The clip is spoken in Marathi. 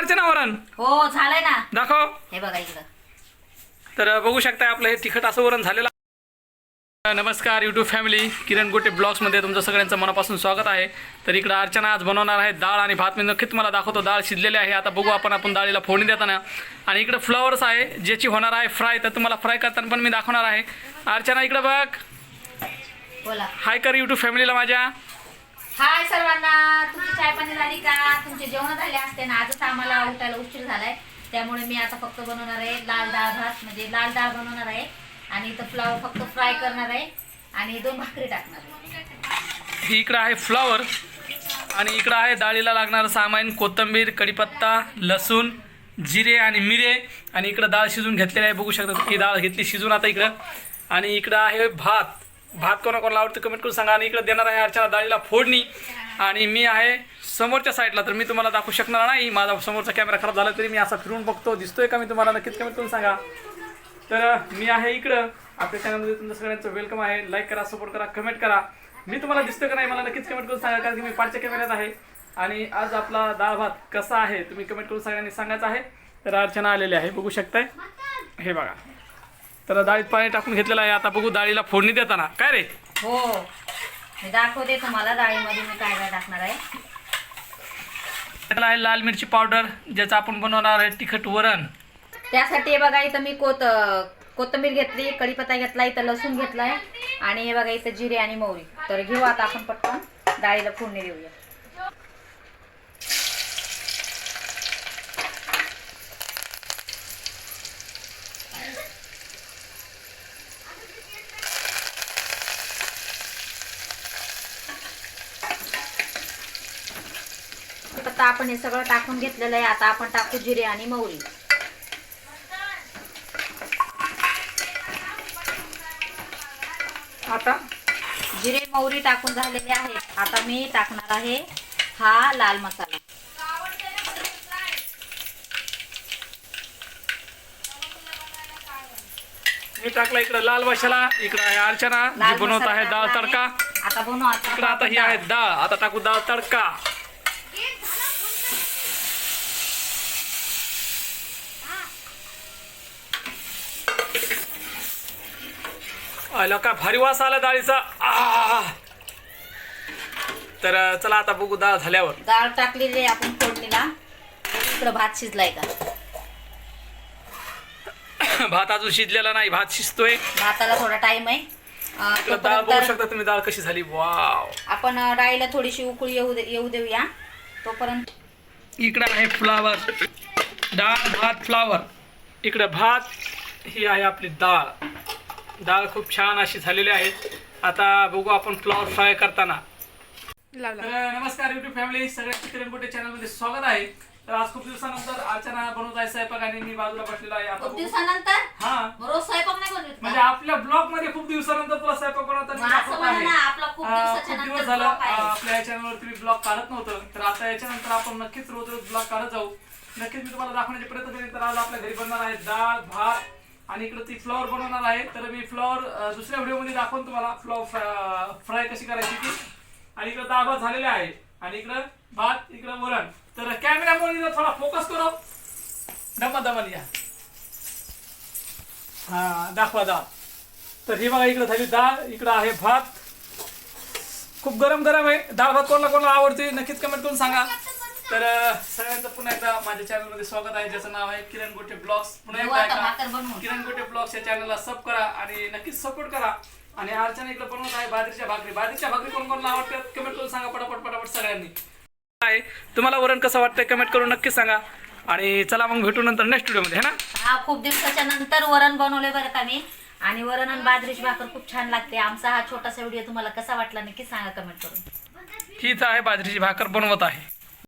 अर्चना वरण. हो झालंय ना. दाखव. हे बघा इकडं. तर बघू शकता आपलं हे तिखट असं वरण झालेलं. नमस्कार यूट्यूब फॅमिली किरण गोटे ब्लॉग्समध्ये तुमचं सगळ्यांचं मनापासून स्वागत आहे. तर इकडं अर्चना आज बनवणार आहे डाळ आणि भात. मी नक्कीच तुम्हाला दाखवतो डाळ शिजलेली आहे. आता बघू आपण आपण डाळीला फोडणी देताना. आणि इकडं फ्लॉवर्स आहे ज्याची होणार आहे फ्राय तर तुम्हाला फ्राय करताना पण मी दाखवणार आहे. अर्चना इकडं बघ. बोला. हाय कर यूट्यूब फॅमिलीला माझ्या. हाय सर्वांना तुमची चाय पाणी झाली का? तुमचे जेवण झाले असते ना आजच आम्हाला उठायला उशीर झालाय. त्यामुळे मी आता फक्त बनवणार आहे लाल डाळ भात म्हणजे लाल डाळ बनवणार आहे. आणि इथं फ्लावर फक्त फ्राय करणार आहे. आणि दोन भाकरी टाकणार आहे. इकडं आहे फ्लॉवर आणि इकडं आहे डाळीला लागणारं सामान कोथिंबीर कढीपत्ता लसूण जिरे आणि मिरे. आणि इकडं डाळ शिजून घेतलेली आहे. बघू शकता ही डाळ घेतली शिजून आता इकडं. आणि इकडं आहे भात. भात कोणाकोणाला आवडतं कमेंट करून सांगा. आणि इकडं देणार आहे अर्चना डाळीला फोडणी. आणि मी आहे समोरच्या साईडला तर मी तुम्हाला दाखवू शकणार नाही. माझा समोरचा कॅमेरा खराब झाला तरी मी असा फिरून बघतो. दिसतोय का मी तुम्हाला? नक्कीच कमेंट करून सांगा. तर मी आहे इकडं. आपल्या चॅनलमध्ये तुमचं सगळ्यांचं वेलकम आहे. लाईक करा सपोर्ट करा कमेंट करा. मी तुम्हाला दिसतोय का नाही मला नक्कीच कमेंट करून सांगा कारण की मी पाठच्या कॅमेऱ्यात आहे. आणि आज आपला डाळ भात कसा आहे? तुम्ही कमेंट करून सगळ्यांनी सांगायचं आहे. तर अर्चना आलेली आहे. बघू शकताय. हे बघा. तर डाळीत पाणी टाकून घेतलेलं आहे. आता बघू डाळीला फोडणी देताना. काय रे? हो. मी दाखवते तुम्हाला डाळीमध्ये मी काय काय टाकणार आहे. त्याला आहे लाल मिरची पावडर ज्याचं आपण बनवणार आहे तिखट वरण. त्यासाठी हे बघा इथं मी कोत कोथिंबीर घेतली कढीपत्ता घेतला इथं लसूण घेतलाय. आणि हे बघा इथं जिरे आणि मोहरी. तर घेऊ आता आपण पटकन. डाळीला फोडणी देऊया. आता आपण हे सगळं टाकून घेतलेलं आहे. आता आपण टाकू जिरे आणि मोहरी. आता जिरे मोहरी टाकून झालेले आहे. आता मी टाकणार आहे हा लाल मसाला. मी टाकला इकडं लाल मसाला इकडं आहे अर्चना जी बनवत आहे डाळ तडका. आता बनवू आता इकडं आता ही आहे डाळ आता टाकू डाळ तडका. आला का भारी वास आला डाळीचा. आह. तर चला आता बघू डाळ झाल्यावर. डाळ टाकलेली आहे आपण फोडणीला. इकडं भात शिजलाय का? भात अजून शिजलेला नाही भात शिजतोय. भाताला थोडा टाइम आहे. डाळ बघू शकता तुम्ही डाळ कशी झाली. वाव. आपण डाळीला थोडीशी उकळी येऊ दे येऊ देऊया. तोपर्यंत इकडं आहे फ्लावर डाळ भात फ्लावर इकडं भात ही आहे आपली डाळ. डाळ खूप छान अशी झालेली आहे. आता बघू आपण फ्लावर फ्राय करताना. तर नमस्कार युट्यूब फॅमिली सगळ्या किरण गोटे चॅनलमध्ये स्वागत आहे. तर आज खूप दिवसानंतर अर्चना बनवत आहे स्वयंपाक आणि मी बाजूला बसलेला आहे. आता खूप बघू. दिवसानंतर? हा. रोज स्वयंपाक नाही बनवत म्हणजे का? आपल्या ब्लॉगमध्ये खूप दिवसानंतर तुला स्वयंपाक बनवताना मग असं दाखवत म्हणा आहे. ना, आपला खूप अं, दिवसाच्या खूप नंतर दिवस झालं. आहे. आपल्या या चॅनलवरती मी ब्लॉग काढत नव्हतं. तर आता याच्यानंतर आपण नक्कीच रोज रोज ब्लॉग काढत जाऊ. नक्कीच मी तुम्हाला दाखवण्याचे प्रयत्न करेन. तर आज आपल्या घरी बनणार आहे डाळ भात आणि इकडे ती फ्लॉवर बनवणार आहे. तर मी फ्लॉवर दुसऱ्या व्हिडिओमध्ये दाखवून तुम्हाला फ्लॉवर फ्राय कशी करायची ती. आणि इकडे डाळ भात झालेले आहे. आणि इकडं भात इकडं वरण. तर कॅमेरामुळे थोडा फोकस करू. दमा दमा या. हा दाखवा दा तर हे बघा इकडे झाली डाळ इकडं आहे भात. खूप गरम गरम आहे. डाळ भात कोणाला कोणाला आवडते नक्कीच कमेंट करून सांगा. तर सगळ्यांचं पुन्हा एकदा माझ्या चॅनलमध्ये स्वागत आहे ज्याचं नाव आहे किरण गोटे ब्लॉग्स. पुन्हा एकदा ऐका. बनवून. किरण गोटे ब्लॉग्स या चॅनलला सब करा आणि नक्कीच सपोर्ट करा. आणि अर्चना इकडे बनवत आहे बाजरीच्या भाकरी. बाजरीच्या भाकरी कोण कोणाला आवडतात कमेंट करून सांगा पटापट पटापट सगळ्यांनी. आहे तुम्हाला वरण कसं वाटतंय कमेंट करून नक्कीच सांगा. आणि चला मग भेटू नंतर नेक्स्ट व्हिडिओमध्ये है ना? हा खूप दिवसाच्या नंतर वरण बनवले बरं का मी. आणि वरण आणि बाजरीची भाकर खूप छान लागते. आमचा हा छोटासा व्हिडिओ तुम्हाला कसा वाटला नक्की सांगा कमेंट करून. हीच आहे बाजरीची भाकर बनवत आहे.